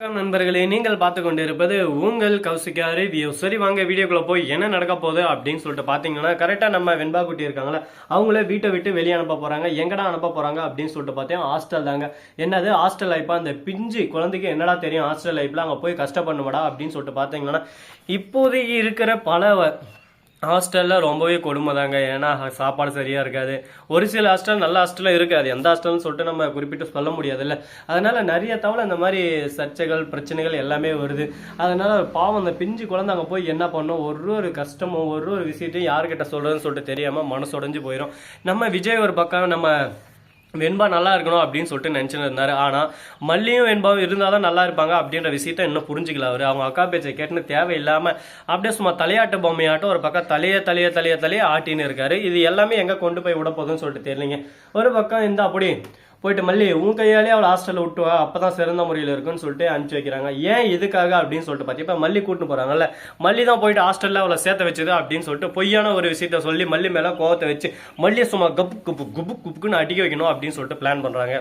வணக்கம் நண்பர்களே நீங்கள் பார்த்து கொண்டிருப்பது உங்கள் கௌசிகா ரிவ்யூ சரி வாங்க வீடியோக்குள்ள போய் என்ன நடக்க போகுது அப்படின்னு சொல்லிட்டு பார்த்தீங்கன்னா கரெக்டாக நம்ம வெண்பா குட்டி இருக்காங்களா அவங்கள வீட்டை விட்டு வெளியே அனுப்ப போறாங்க. எங்கடா அனுப்ப போறாங்க அப்படின்னு சொல்லிட்டு பார்த்தேன் ஹாஸ்டல் தாங்க. என்னது? ஹாஸ்டல் லைஃபா அந்த பிஞ்சு குழந்தைக்கு என்னடா தெரியும்? ஹாஸ்டல் லைஃப்ல அங்கே போய் கஷ்டப்படணுமாடா அப்படின்னு சொல்லிட்டு பார்த்தீங்கன்னா இப்போதைக்கு இருக்கிற பல ஹாஸ்டலில் ரொம்பவே கொடுமை தாங்க ஏன்னா சாப்பாடு சரியாக இருக்காது. ஒரு சில ஹாஸ்டல் நல்ல ஹாஸ்டலும் இருக்காது. எந்த ஹாஸ்டல்னு சொல்லிட்டு நம்ம குறிப்பிட்டு சொல்ல முடியாதுல்ல. அதனால் நிறைய தவிர இந்த மாதிரி சர்ச்சைகள் பிரச்சனைகள் எல்லாமே வருது. அதனால் பாவம் அந்த பிஞ்சு குழந்தை அங்கே போய் என்ன பண்ணோம்? ஒரு ஒரு கஷ்டமும் ஒரு ஒரு விஷயத்தையும் யார்கிட்ட சொல்கிறதுன்னு சொல்லிட்டு தெரியாமல் மனசு உடஞ்சி போயிடும் நம்ம விஜய் ஒரு பக்கம் நம்ம வெண்பா நல்லா இருக்கணும் அப்படின்னு சொல்லிட்டு நினச்சின்னு இருந்தார் ஆனால் மல்லியும் வெண்பாவும் இருந்தால் தான் நல்லா இருப்பாங்க அப்படின்ற விஷயத்த இன்னும் புரிஞ்சிக்கல அவர். அவங்க அக்கா பேச்சை கேட்டுன்னு தேவையில்லாமல் அப்படியே சும்மா தலையாட்டு பொம்மையாட்டம் ஒரு பக்கம் தலையே தலையே தலையே தலையே ஆட்டின்னு இருக்காரு. இது எல்லாமே எங்கே கொண்டு போய் விட போகுதுன்னு சொல்லிட்டு தெரியலங்க. ஒரு பக்கம் இந்த அப்படி போயிட்டு மல்லி உன் கையாலே அவளை ஹாஸ்டலில் விட்டு வா அப்பதான் சிறந்த முறையில் இருக்குன்னு சொல்லிட்டு அனுப்பிச்சி வைக்கிறாங்க. ஏன் இதுக்காக அப்படின்னு சொல்லிட்டு பார்த்தி இப்போ மல்லி கூட்டின்னு போகிறாங்கல்ல மல்லி தான் போயிட்டு ஹாஸ்டலில் அவளை சேர்த்த வச்சது அப்படின்னு சொல்லிட்டு பொய்யான ஒரு விஷயத்த சொல்லி மல்லி மேலே கோவத்தை வச்சு மல்லியை சும்மா கப்பு குப்பு குப்பு குப்புக்குன்னு அடிக்க வைக்கணும் அப்படின்னு சொல்லிட்டு பிளான் பண்ணுறாங்க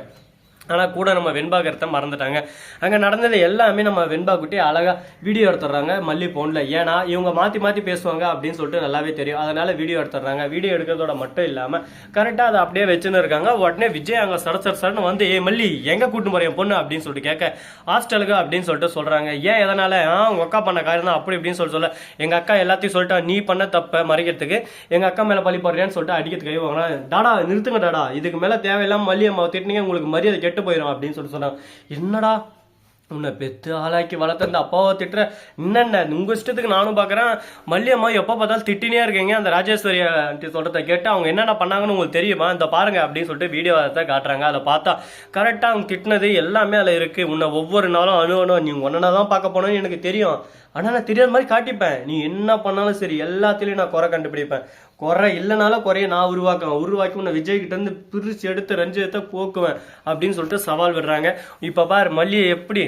ஆனால் கூட நம்ம வெண்பா கருத்தை மறந்துட்டாங்க. அங்கே நடந்தது எல்லாமே நம்ம வெண்பா குட்டி அழகாக வீடியோ எடுத்துடுறாங்க. மல்லி ஃபோனில் ஏன்னா இவங்க மாற்றி மாற்றி பேசுவாங்க அப்படின்னு சொல்லிட்டு நல்லாவே தெரியும். அதனால வீடியோ எடுத்துடுறாங்க. வீடியோ எடுக்கிறதோட மட்டும் இல்லாமல் கரெக்டாக அதை அப்படியே வச்சுன்னு இருக்காங்க. உடனே விஜய் அங்கே சட சட சடன்னு வந்து ஏ மல்லி எங்கே கூட்டு போகிற பொண்ணு? அப்படின்னு சொல்லிட்டு கேட்க ஹாஸ்டலுக்கு அப்படின்னு சொல்லிட்டு சொல்கிறாங்க ஏன் எதனால்? ஆ உங்கள் அக்கா பண்ண காரியம் தான். அப்படி இப்படின்னு சொல்லிட்டு சொல்ல. எங்கள் அக்கா எல்லாத்தையும் சொல்லிட்டா நீ பண்ண தப்ப மறைக்கிறதுக்கு எங்கள் அக்கா மேலே பழி போடுறேன்னு சொல்லிட்டு அடிக்கிறதுக்கு கை வாங்கினா டாடா நிறுத்துங்க டாடா. இதுக்கு மேலே தேவையில்லாம மல்லி அம்மா திட்டினீங்க உங்களுக்கு மரியாதை கெட்டு போயிடும் அப்படின்னு சொல்லிட்டு சொன்னாங்க. என்னடா? உன்னை பெத்து ஆளாக்கி வளர்த்த அந்த அப்பாவை திட்டுற. என்னென்ன உங்க இஷ்டத்துக்கு நானும் பார்க்குறேன் மல்லியம்மா எப்போ பார்த்தாலும் திட்டினே இருக்கீங்க. அந்த ராஜேஸ்வரி ஆண்டி சொல்கிறத கேட்டு அவங்க என்னென்ன பண்ணாங்கன்னு உங்களுக்கு தெரியுமா? இந்த பாருங்க அப்படின்னு சொல்லிட்டு வீடியோ தான் காட்டுறாங்க. அதை பார்த்தா கரெக்டாக அவங்க திட்டினது எல்லாமே அதில் இருக்குது உன்னை ஒவ்வொரு நாளும் அணு அணு நீ ஒன்றா தான் பார்க்க போனோன்னு எனக்கு தெரியும். ஆனால் நான் தெரியாத மாதிரி காட்டிப்பேன். நீ என்ன பண்ணாலும் சரி எல்லாத்துலேயும் நான் குறை கண்டுபிடிப்பேன். குறை இல்லைனாலும் குறைய நான் உருவாக்குவேன். உருவாக்கி உன்னை விஜய் கிட்ட இருந்து பிரிச்சு எடுத்து ரஞ்சிதத்தை போக்குவேன் அப்படின்னு சொல்லிட்டு சவால் விடுறாங்க. இப்போ பார் மல்லியை எப்படி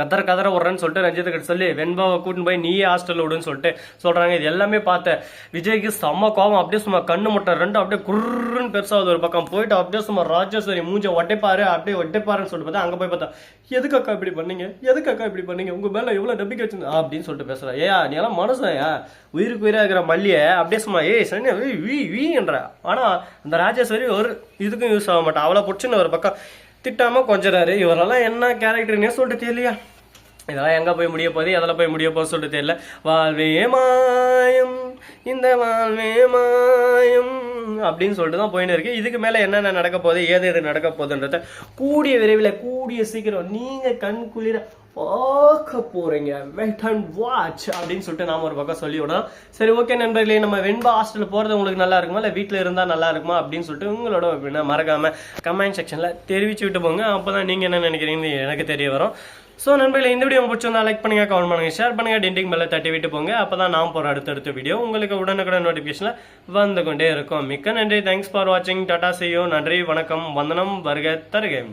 கதற கதற விட்றேன்னு சொல்லிட்டு ரஞ்சித் கிட்ட சொல்லி வெண்பாவை கூட்டின்னு போய் நீயே ஹாஸ்டலில் விடுன்னு சொல்லிட்டு சொல்கிறாங்க இது எல்லாமே பார்த்தேன் விஜய்க்கு செம்ம கோவம். அப்படியே சும்மா கண்ணு முட்டை ரெண்டும் அப்படியே குர்ருன்னு பெருசாகுது ஒரு பக்கம். போயிட்டு அப்படியே சும்மா ராஜேஸ்வரி மூஞ்ச ஒட்டைப்பாரு அப்படியே ஒட்டைப்பாருன்னு சொல்லிட்டு பார்த்தா அங்கே போய் பார்த்தா எதுக்கு அக்கா இப்படி பண்ணீங்க? எதுக்கு அக்கா இப்படி பண்ணீங்க? உங்கள் மேலே எவ்வளோ நம்பிக்கை வச்சிருந்தா அப்படின்னு சொல்லிட்டு பேசுகிறேன் ஏயா நீ எல்லாம் மனுஷன்யா உயிருக்கு உயிராக இருக்கிற மல்லியை. அப்படியே சும்மா ஏய் சனி வீ வீன்ற ஆனால் அந்த ராஜேஸ்வரி ஒரு இதுக்கும் யூஸ் ஆக மாட்டா. அவளை பிடிச்சின்னு ஒரு பக்கம் திட்டாம கொஞ்சறாரு. இவரெல்லாம் என்ன கேரக்டர்னே சொல்லிட்டு தெரியலையா? இதெல்லாம் எங்கே போய் முடிய போகுது? எதில் போய் முடிய போக சொல்லிட்டு தெரியல. வாழ்வே மாயம் இந்த வாழ்வே மாயம் அப்படின்னு சொல்லிட்டு தான் போயின்னு இருக்கு. இதுக்கு மேலே என்னென்ன நடக்க போகுது? ஏது எது நடக்க போகுதுன்றத கூடிய விரைவில் கூடிய சீக்கிரம் நீங்கள் கண் குளிர பார்க்க போகிறீங்க வெயிட் அண்ட் வாட்ச் அப்படின்னு சொல்லிட்டு நாம் ஒரு பக்கம் சொல்லி விடலாம். சரி ஓகே நண்பர்களே நம்ம வெண்பா ஹாஸ்டல் போகிறது உங்களுக்கு நல்லா இருக்குமா? இல்லை வீட்டில் இருந்தால் நல்லா இருக்குமா? அப்படின்னு சொல்லிட்டு உங்களோட opinion மறக்காமல் கமெண்ட் செக்ஷனில் தெரிவிச்சு விட்டு போங்க. அப்போ தான் நீங்கள் என்ன நினைக்கிறீங்கன்னு எனக்கு தெரிய வரும். ஸோ நண்பர்களே இந்த வீடியோ பிடிச்சிருந்தா லைக் பண்ணுங்க கமெண்ட் பண்ணுங்க ஷேர் பண்ணுங்க டென்டிங் மேலே தட்டி விட்டு போங்க. அப்பதான் நான் போற அடுத்தடுத்த வீடியோ உங்களுக்கு உடனுக்குடன் நோட்டிஃபிகேஷன்ல வந்து கொண்டே இருக்கும். மிக்க நன்றி. தேங்க்ஸ் ஃபார் வாட்சிங் டாடா செய்யும் நன்றி வணக்கம். வந்தனம் வருக தருகேன்